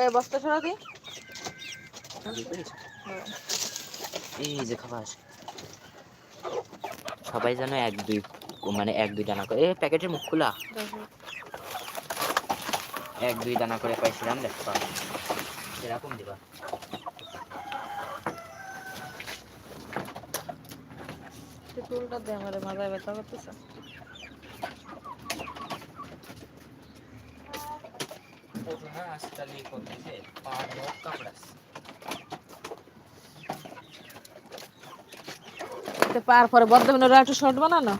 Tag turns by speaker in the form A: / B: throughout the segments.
A: এ বস্তা সরা দি।
B: এই যে খাবার। সবাই যেন এক দুই মানে এক দুই দানা করে এ প্যাকেটের মুখ খোলা। এক দুই দানা করে পাইছিলাম এরকম দিবা?
A: চুলটা দে আমারে মাথায় ব্যথা করতেছে। তো পার পরে বর্ধমানের একটু শর্ট বানানো?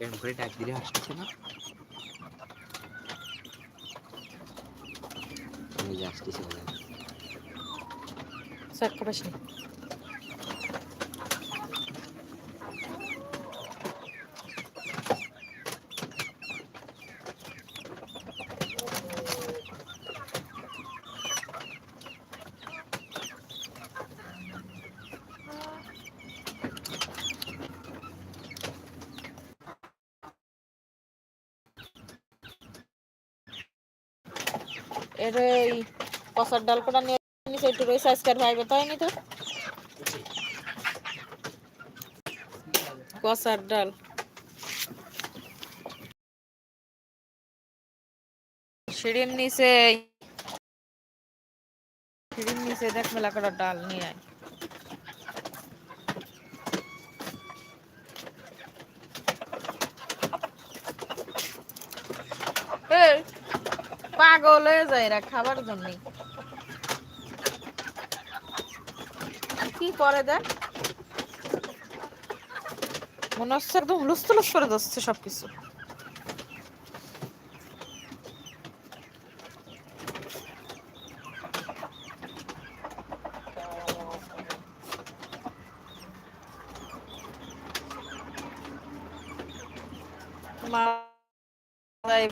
B: এরকম করে ডাক দিলে আসতেছে না আসতেছে বলে
A: পাশে এর এই কষার ডাল কোটা নিয়ে নিছে একটু রয়েছে আজকের ভাইবে, তাই নি তো কষার ডাল। সিঁড়ির নিচে সিঁড়ির নিচে দেখ মেলা করা ডাল নিয়ে আয় এই, পাগল হয়ে যায় এরা খাবার জন্য। কি করে দেখ? মনে হচ্ছে একদম হুলুস তুলুস করে দিচ্ছে সবকিছু।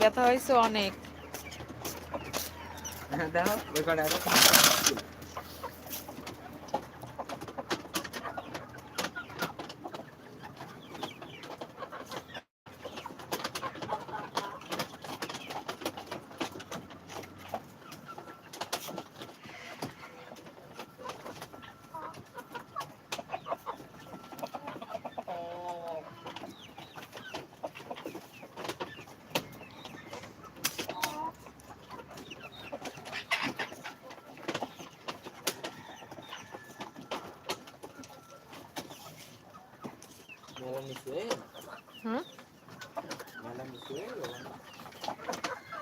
A: ব্যথা হয়েছে অনেক।
B: দেখো ওই কটা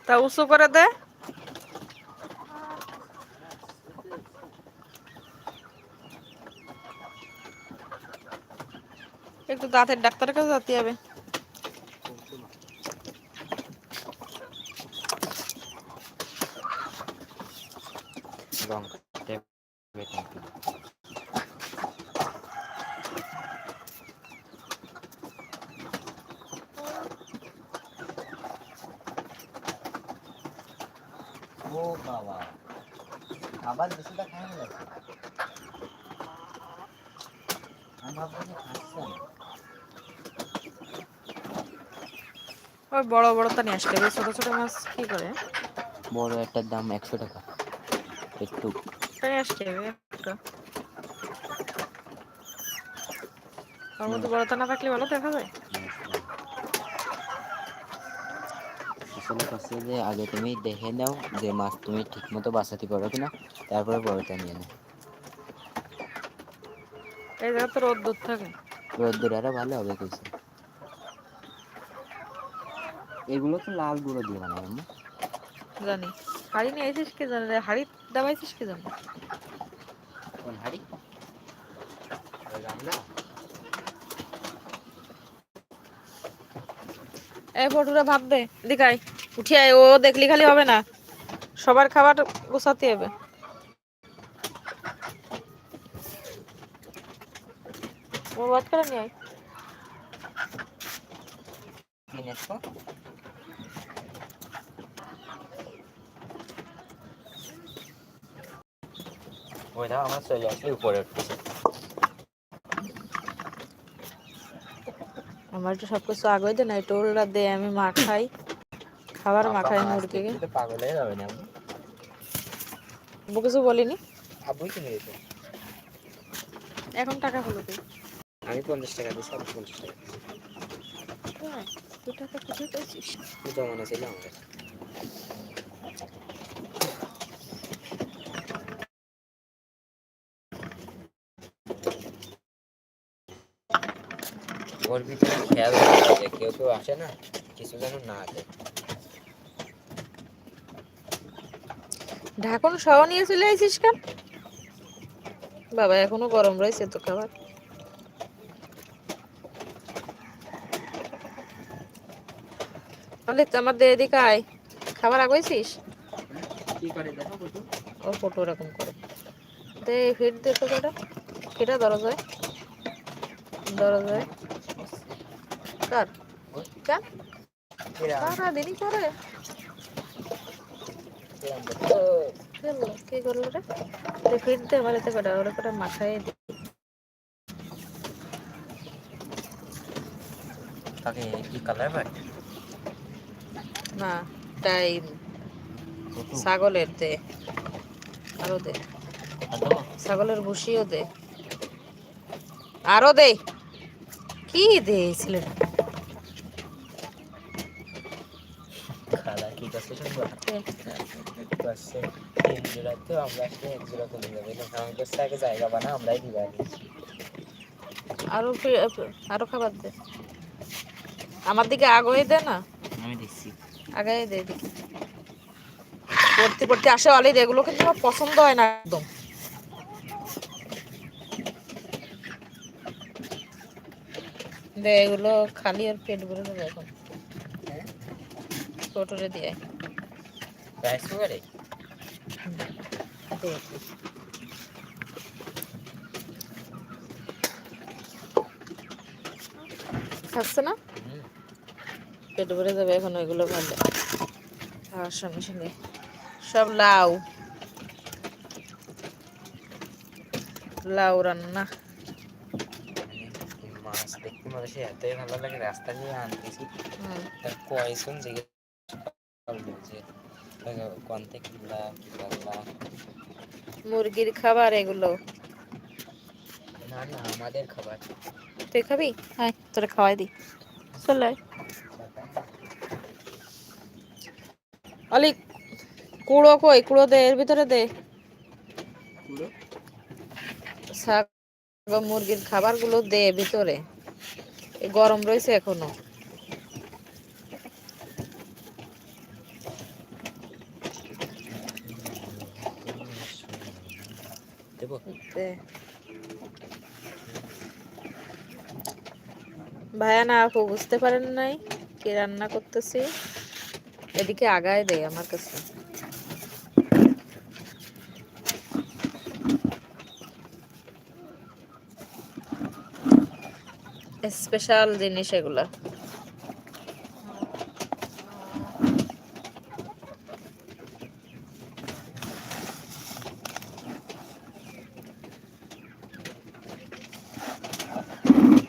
A: তা উঁচু করে দে। একটু দাঁতের ডাক্তারের কাছে যেতে হবে।
B: বাবা। আবার বেশিটা খাই না আমি ভাবছি খাচ্ছে না
A: ওই বড় বড় তা নিয়ে আসলে ছোট ছোট মাছ কি করে?
B: বড় একটার দাম একশো টাকা একটু।
A: তাই আসতে হবে একটা। ওর মধ্যে বড়টা না থাকলে ভালো দেখা যায়
B: আসলে কাছে যে আগে তুমি দেখে নাও যে মাছ তুমি ঠিক মতো বাঁচাতে পারো কিনা তারপরে বড়টা নিয়ে নাও।
A: এই জায়গা তো থাকে।
B: রোদ্দুর আরও ভালো হবে কিছু। এগুলো তো লাল গুঁড়ো দিয়ে বানায় আম্মু।
A: জানি। হাড়ি নিয়ে এসেছিস কি জানি? রে হাড়ি দাবাইছিস কি জানি?
B: কোন হাড়ি?
A: এই ফটোটা ভাব দে দেখাই উঠি আয়, ও দেখলি খালি হবে না। সবার খাবার গোছাতে হবে। ও নিয়ে আয়।
B: আমার চলে আসলে উপরে উঠতেছে।
A: আমার তো সবকিছু আগে দে না এই টোলটা দে আমি মা খাই। খাবার মা খাই মুরগিকে।
B: তো পাগল হয়ে যাবে না আব্বু।
A: কিছু বলিনি?
B: আব্বুই কিনে দিতে
A: এখন টাকা হলো তুই
B: আমি পঞ্চাশ টাকা দিয়েছি আপনি পঞ্চাশ টাকা
A: দু টাকা কোথায় পেয়েছিস
B: জমানো ছিল আমার ওর ভিতরে খেয়াল রাখতে হবে, কেউ কেউ আসে না কিছু যেন না আসে।
A: ঢাকন সহ নিয়ে চলে আইছিস কেন? বাবা এখনও গরম রয়েছে তো খাবার। তাহলে দিয়ে এদিকে আয়। খাবার আগাইছিস?
B: কি করে দেখো কত
A: ও ফটো এরকম করে। দে ফিট দে তো কটা ফিটা দরজায়। দরজায়। কার কার সারা দিনই করে। কি করল রে? দে ফিট দে আমার কটা ওরা কটা মাথায় দে।
B: তাকে কি কালার ভাই
A: না টাইম ছাগলের দে আরও দে। ছাগলের ভুসিও দে। আরও দে। কি দে ছেলেটা?
B: খালা কি করছে শুনব
A: দে।
B: করছে তিন জোড়া তো আমরা আসলে এক জোড়া করে যাবে। আমি করছে আগে জায়গা বানা আমরাই দিবা
A: আরও ফি- আরও খাবার দে। আমার দিকে আগে দে না?
B: আমি দিচ্ছি।
A: আগে দে পড়তে পড়তে আসে অলিদ এগুলো কিন্তু আমার পছন্দ হয় না একদম। দে এগুলো খালি আর পেট ভরে দেবে এখন। টোটোরে দিয়ে।
B: রাইস কুকারে
A: খাচ্ছে না? পেট ভরে যাবে এখন ওইগুলো ভালো খাওয়ার সঙ্গে সঙ্গে সব লাউ। লাউ রান্না।
B: মাছ দেখতে মানুষের এতই ভালো লাগে রাস্তা দিয়ে আনতেছি। কয়জন জিজ্ঞেস যে
A: মুরগির খাবার এগুলো?
B: না না আমাদের খাবার।
A: তুই খাবি? হ্যাঁ তোরে খাওয়াই দি চল। অলি কুড়ো কই? কুড়ো দে এর ভিতরে দে। শাক বা মুরগির খাবারগুলো দে ভিতরে। গরম রয়েছে এখনও।
B: দেবো?
A: ভাইয়া না, আপু বুঝতে পারেন নাই কি রান্না করতেছি। এদিকে আগায় দেয় আমার কাছে। স্পেশাল জিনিস এগুলা।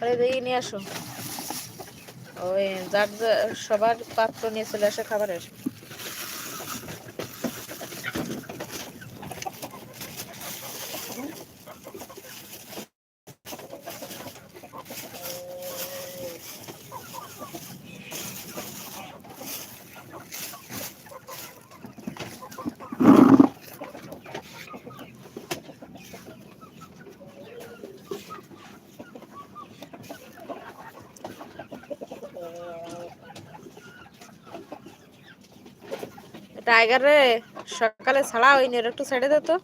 A: আরে দিয়ে নিয়ে আসো। ওই যার সবার পাত্র নিয়ে চলে আসে খাবারের। টাইগার রে সকালে ছাড়া হয়নি ওর একটু ছেড়ে দে তো